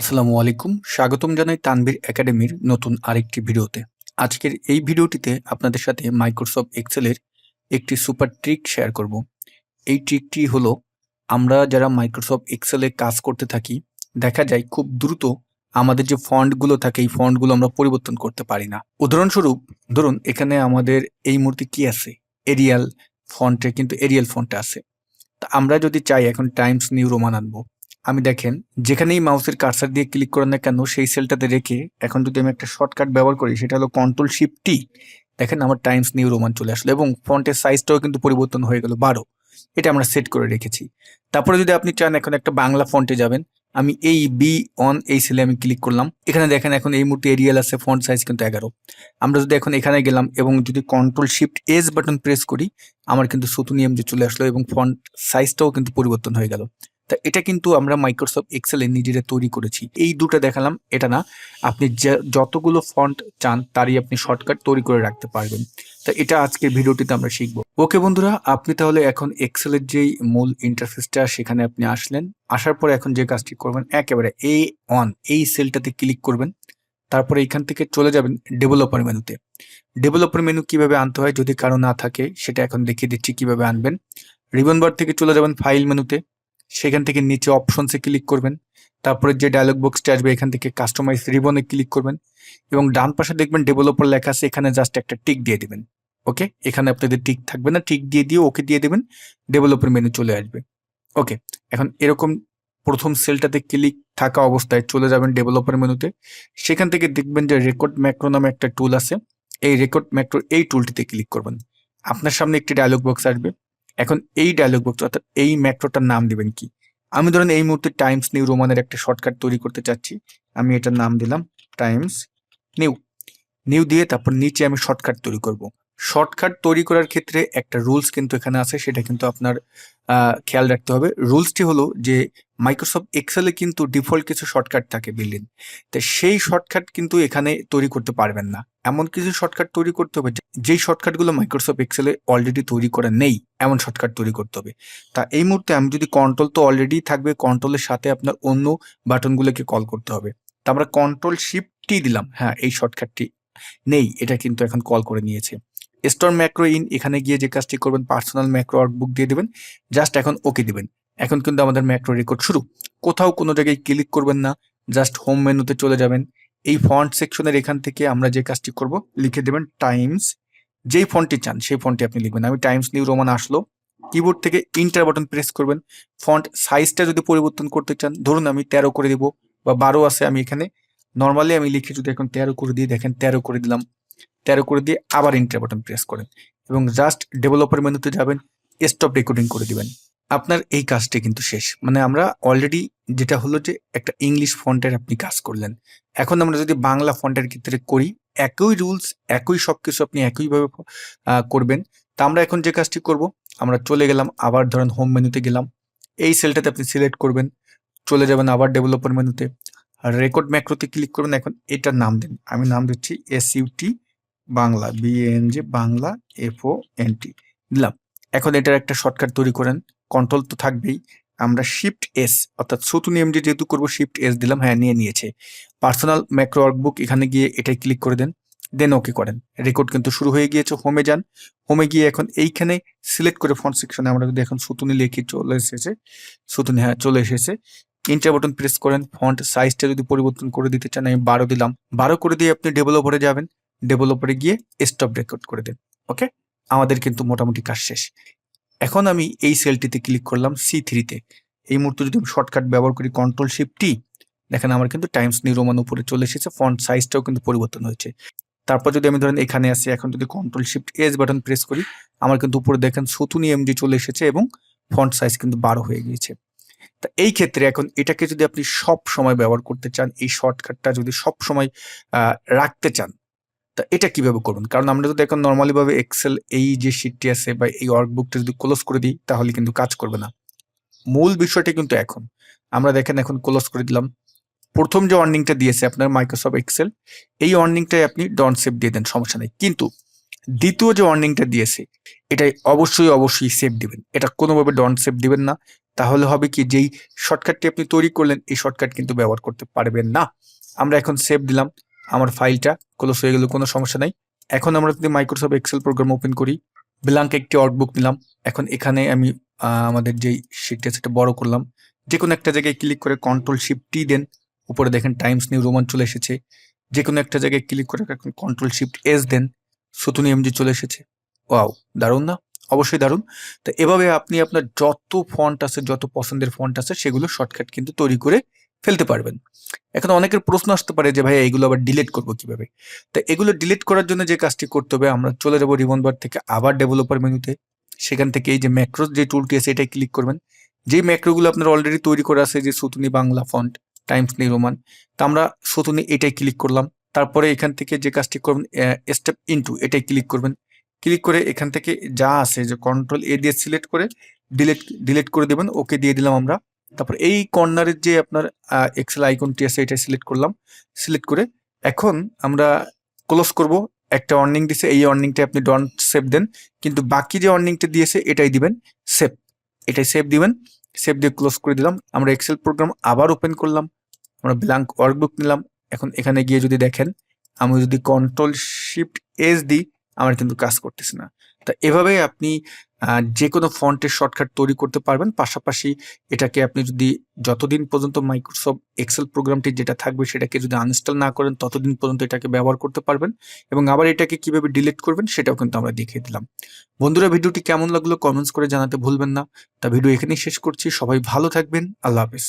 আসসালামু আলাইকুম। স্বাগতম জানাই তানভীর একাডেমির নতুন আরেকটি ভিডিওতে। আজকের এই ভিডিওটিতে আপনাদের সাথে মাইক্রোসফট এক্সেলের একটি সুপার ট্রিক শেয়ার করব। এই ট্রিকটি হলো, আমরা যারা মাইক্রোসফট এক্সেলে কাজ করতে থাকি, দেখা যায় খুব দ্রুত আমাদের যে ফন্টগুলো থাকে, এই ফন্টগুলো আমরা পরিবর্তন করতে পারি না। উদাহরণস্বরূপ, ধরুন, এখানে আমাদের এই মুহূর্তে কি আছে? এরিয়াল ফন্টে কিন্তু এরিয়াল ফন্টে আছে। তা আমরা যদি চাই, এখন টাইমস নিউ রোমান আনব। আমি দেখেন, যেখানেই মাউসের কার্সার দিয়ে ক্লিক করেন না কেন, সেই সেলটাতে রেখে এখন যদি আমি একটা শর্টকাট ব্যবহার করি, সেটা হলো কন্ট্রোল শিফট দেখেন আমার টাইমস নিউ রোমান চলে আসলো এবং ফন্টের সাইজটাও কিন্তু পরিবর্তন হয়ে গেল বারো। এটা আমরা সেট করে রেখেছি। তারপরে যদি আপনি চান এখন একটা বাংলা ফন্টে যাবেন, আমি এই বি অন এই সেলে আমি ক্লিক করলাম। এখানে দেখেন এখন এই মুহূর্তে এরিয়াল আছে ফন্ট সাইজ কিন্তু এগারো। আমরা যদি এখন এখানে গেলাম এবং যদি control shift S button press করি, আমার কিন্তু সুতুনিয়াম যে চলে আসলো এবং ফন্ট সাইজটাও কিন্তু পরিবর্তন হয়ে গেল। তা এটা কিন্তু আমরা মাইক্রোসফট এক্সেলে নিজেরা তৈরি করেছি। এই দুটো দেখালাম, এটা না, আপনি যতগুলো ফন্ট চান তারই আপনি শর্টকাট তৈরি করে রাখতে পারবেন। তা এটা আজকের ভিডিওটিতে আমরা শিখব। ওকে বন্ধুরা, আপনি তাহলে এখন এক্সেলের যেই মূল ইন্টারফেসটা সেখানে আপনি আসলেন, আসার পর এখন যে কাজটি করবেন, একেবারে এ অন এই সেলটাতে ক্লিক করবেন, তারপরে এখান থেকে চলে যাবেন ডেভেলপার মেনুতে ডেভেলপার মেনু কীভাবে আনতে হয় যদি কারও না থাকে, সেটা এখন দেখিয়ে দিচ্ছি কীভাবে আনবেন। রিবন বার থেকে চলে যাবেন ফাইল মেনুতে সেখান থেকে নিচে অপশনসে ক্লিক করবেন। তারপরে যে ডায়লগ বক্সটা আসবে, এখান থেকে কাস্টমাইজ রিবনে ক্লিক করবেন এবং ডান পাশে দেখবেন ডেভেলপার লেখা আছে, এখানে জাস্ট একটা টিক দিয়ে দেবেন। ওকে এখানে আপনাদের টিক থাকবে না টিক দিয়ে দিয়ে ওকে দিয়ে দেবেন ডেভেলপার মেনু চলে আসবে। ওকে এখন এরকম প্রথম সেলটাতে ক্লিক থাকা অবস্থায় চলে যাবেন ডেভেলপার মেনুতে সেখান থেকে দেখবেন যে রেকর্ড ম্যাক্রো নামে একটা টুল আছে। এই রেকর্ড ম্যাক্রো এই টুলটিতে ক্লিক করবেন। আপনার সামনে একটি ডায়লগ বক্স আসবে। এখন এই ডায়লগ বক্স অর্থাৎ এই ম্যাক্রোটার নাম দিবেন কি? আমি ধরেন এই মুহূর্তে টাইমস নিউ রোমানের একটা শর্টকাট তৈরি করতে চাচ্ছি। আমি এটার নাম দিলাম টাইমস নিউ নিউ দিয়ে তারপর নিচে আমি শর্টকাট তৈরি করব। শর্টকাট তৈরি করার ক্ষেত্রে একটা রুলস কিন্তু এখানে আছে, সেটা কিন্তু আপনার খেয়াল রাখতে হবে। রুলসটি হলো যে মাইক্রোসফট এক্সেলে কিন্তু ডিফল্ট কিছু শর্টকাট থাকে বিল্ডিং। তো সেই শর্টকাট কিন্তু এখানে তৈরি করতে পারবেন না। এমন কিছু শর্টকাট তৈরি করতে হবে, যেই শর্টকাটগুলো মাইক্রোসফট এক্সেলে অলরেডি তৈরি করা নেই, এমন শর্টকাট তৈরি করতে হবে। তা এই মুহূর্তে আমি যদি কন্ট্রোল তো অলরেডি থাকবে কন্ট্রোলের সাথে আপনার অন্য বাটনগুলোকে কল করতে হবে। তা আমরা কন্ট্রোল শিফটটি দিলাম। হ্যাঁ এই শর্টকাটটি নেই, এটা কিন্তু এখন কল করে নিয়েছে। স্টোর ম্যাক্রো ইন এখানে গিয়ে যে কাজটি করবেন পার্সোনাল ম্যাক্রো আউটবুক দিয়ে দেবেন জাস্ট এখন ওকে দিবেন। এখন কিন্তু আমাদের ম্যাক্রো রেকর্ড শুরু। কোথাও কোনো জায়গায় ক্লিক করবেন না জাস্ট হোম মেনুতে চলে যাবেন। এই ফন্ট সেকশনের এখান থেকে আমরা যে কাজটি করব, লিখে দেবেন টাইমস যেই ফন্টটি চান, সেই ফন্টটি আপনি লিখবেন। আমি টাইমস নিউ রোমান আসলো। কিবোর্ড থেকে ইন্টার বাটন প্রেস করবেন। ফন্ট সাইজটা যদি পরিবর্তন করতে চান, ধরুন আমি তেরো করে দিব বা বারো আছে আমি এখানে। নর্মালি আমি লিখে যদি এখন তেরো করে দিয়ে দেখেন তেরো করে দিলাম। তেরো করে দিয়ে আবার ইন্টার বাটন প্রেস করেন এবং জাস্ট ডেভেলপার মেনুতে যাবেন স্টপ রেকর্ডিং করে দিবেন। আপনার এই কাজটি কিন্তু শেষ। মানে আমরা অলরেডি যেটা হলো যে একটা ইংলিশ ফন্টের আপনি কাজ করলেন। এখন আমরা যদি বাংলা ফন্টের ক্ষেত্রে করি, একই রুলস একই সব কিছু আপনি একইভাবে করবেন। তা আমরা এখন যে কাজটি করব, আমরা চলে গেলাম, আবার ধরেন হোম মেনুতে গেলাম। এই সেলটাতে আপনি সিলেক্ট করবেন, চলে যাবেন আবার ডেভেলপার মেনুতে। রেকর্ড ম্যাক্রোতে ক্লিক করবেন এখন এটার নাম দিন। আমি নাম দিচ্ছি S UT Bangla BNG Bangla F O N T দিলাম। এখন এটার একটা শর্টকাট তৈরি করেন। কন্ট্রোল তো থাকবেই। আমরা শিফট এস অর্থাৎ সুতু নিয়মটি যেহেতু করব শিফট এস দিলাম হ্যাঁ নিয়ে নিয়েছে। পার্সোনাল ম্যাক্রো ওয়ার্কবুক এখানে গিয়ে এটাই ক্লিক করে দেন দেন ওকে করেন। রেকর্ড কিন্তু শুরু হয়ে গিয়েছে হোমে যান। হোমে গিয়ে এখন এইখানে সিলেক্ট করে ফন্ট সেকশনে আমরা যদি এখন সুতুনি লিখি, চলে এসেছে। সুতুনি হ্যাঁ চলে এসেছে। ইন্টার বাটন প্রেস করেন। ফন্ট সাইজটা যদি পরিবর্তন করে দিতে চান, আমি বারো দিলাম। বারো করে দিয়ে আপনি ডেভেলপারে যাবেন। ডেভেলপারে গিয়ে স্টপ রেকর্ড করে দেন ওকে আমাদের কিন্তু মোটামুটি কাজ শেষ। এখন আমি এই সেলটিতে ক্লিক করলাম সি থ্রিতে এই মুহূর্তে যদি আমি শর্টকাট ব্যবহার করি কন্ট্রোল শিফট টি দেখেন আমার কিন্তু টাইমস নিউ রোমান উপরে চলে এসেছে ফন্ট সাইজটাও কিন্তু পরিবর্তন হয়েছে। তারপর যদি আমি ধরেন এখানে আসি, এখন যদি control shift S button press করি, আমার কিন্তু উপরে দেখেন সুতুনি এমডি চলে এসেছে এবং ফন্ট সাইজ কিন্তু বারো হয়ে গিয়েছে। তা এই ক্ষেত্রে এখন এটাকে যদি আপনি সব সময় ব্যবহার করতে চান, এই শর্টকাটটা যদি সব সময় রাখতে চান তা এটা কীভাবে করবেন? কারণ আমরা যদি এখন নর্মালি ভাবে এক্সেল এই যে শিটটি আছে বা এই ওয়ার্কবুকটা যদি ক্লোজ করে দিই, তাহলে কিন্তু কাজ করবে না। মূল বিষয়টা কিন্তু এখন। আমরা দেখেন এখন ক্লোজ করে দিলাম। প্রথম যে ওয়ার্নিংটা দিয়েছে আপনার মাইক্রোসফট এক্সেল এই ওয়ার্নিংটাই আপনি ডন সেভ দিয়ে দেন, সমস্যা নেই। কিন্তু দ্বিতীয় যে ওয়ার্নিংটা দিয়েছে, এটাই অবশ্যই অবশ্যই সেভ দিবেন। এটা কোনোভাবে ডন সেভ দিবেন না। তাহলে হবে কি, যেই শর্টকাটটি আপনি তৈরি করলেন, এই শর্টকাট কিন্তু ব্যবহার করতে পারবেন না। আমরা এখন সেভ দিলাম। আমার ফাইলটা ক্লোজ হয়ে গেল, কোনো সমস্যা নাই। এখন আমরা যদি মাইক্রোসফট এক্সেল প্রোগ্রাম ওপেন করি ব্ল্যাঙ্ক একটি ওয়ার্কবুক নিলাম। এখন এখানে আমি আমাদের যেই শিটটা সেটা বড় করলাম। যে কোনো একটা জায়গায় ক্লিক করে কন্ট্রোল শিফট টি দেন। উপরে দেখেন টাইমস নিউ রোমান চলে এসেছে। যে কোনো একটা জায়গায় ক্লিক করে এখন কন্ট্রোল শিফট এস দেন। সুতুনি এমজি চলে এসেছে। ওয়াও দারুণ না? অবশ্যই দারুণ। তো এভাবে আপনি আপনার যত ফন্ট আছে, যত পছন্দের ফন্ট আছে, সেগুলো শর্টকাট কিন্তু তৈরি করে ফেলতে পারবেন। এখন অনেকের প্রশ্ন আসতে পারে যে ভাই এগুলো আবার ডিলিট করব কীভাবে? তো এগুলো ডিলিট করার জন্য যে কাজটি করতে হবে, আমরা চলে যাব রিবন বার থেকে আবার ডেভেলপার মেনুতে। সেখান থেকে এই যে ম্যাক্রোস যে টুলটি আছে এটাই ক্লিক করবেন। যেই ম্যাক্রোগুলো আপনার অলরেডি তৈরি করা আছে, যে Sutonny Bangla font Times New Roman তা আমরা সুতুনি এটাই ক্লিক করলাম। তারপরে এখান থেকে যে কাজটি করবেন স্টেপ ইনটু এটাই ক্লিক করবেন। ক্লিক করে এখান থেকে যা আছে, যে কন্ট্রোল এ দিয়ে সিলেক্ট করে ডিলিট ডিলিট করে দেবেন, ওকে দিয়ে দিলাম আমরা। তারপর এই কর্নারের যে আপনার এক্সেল আইকনটি আছে, এটা সিলেক্ট করলাম। সিলেক্ট করে এখন আমরা ক্লোজ করব। একটা অর্নিং দিছে, এই অর্নিংটা আপনি ডন্ট সেভ দেন। কিন্তু বাকি যে অর্নিংটা দিয়েছে, এটাই দিবেন সেভ এটাই সেভ দিবেন। সেভ দিয়ে ক্লোজ করে দিলাম। আমরা এক্সেল প্রোগ্রাম আবার ওপেন করলাম। আমরা ব্ল্যাঙ্ক ওয়ার্কবুক নিলাম। এখন এখানে গিয়ে যদি দেখেন, আমি যদি কন্ট্রোল শিফট এস দিই, আমার কিন্তু কাজ করতেছে না। তা এভাবে আপনি যে কোনো ফন্টের শর্টকাট তৈরি করতে পারবেন। পাশাপাশি এটাকে আপনি যদি যতদিন পর্যন্ত মাইক্রোসফট এক্সেল প্রোগ্রামটি যেটা থাকবে সেটাকে যদি আনইনস্টল না করেন, ততদিন পর্যন্ত এটাকে ব্যবহার করতে পারবেন এবং আবার এটাকে কীভাবে ডিলিট করবেন সেটাও কিন্তু আমরা দেখিয়ে দিলাম। বন্ধুরা, ভিডিওটি কেমন লাগল কমেন্টস করে জানাতে ভুলবেন না। তা ভিডিও এখানেই শেষ করছি। সবাই ভালো থাকবেন। আল্লাহ হাফেজ।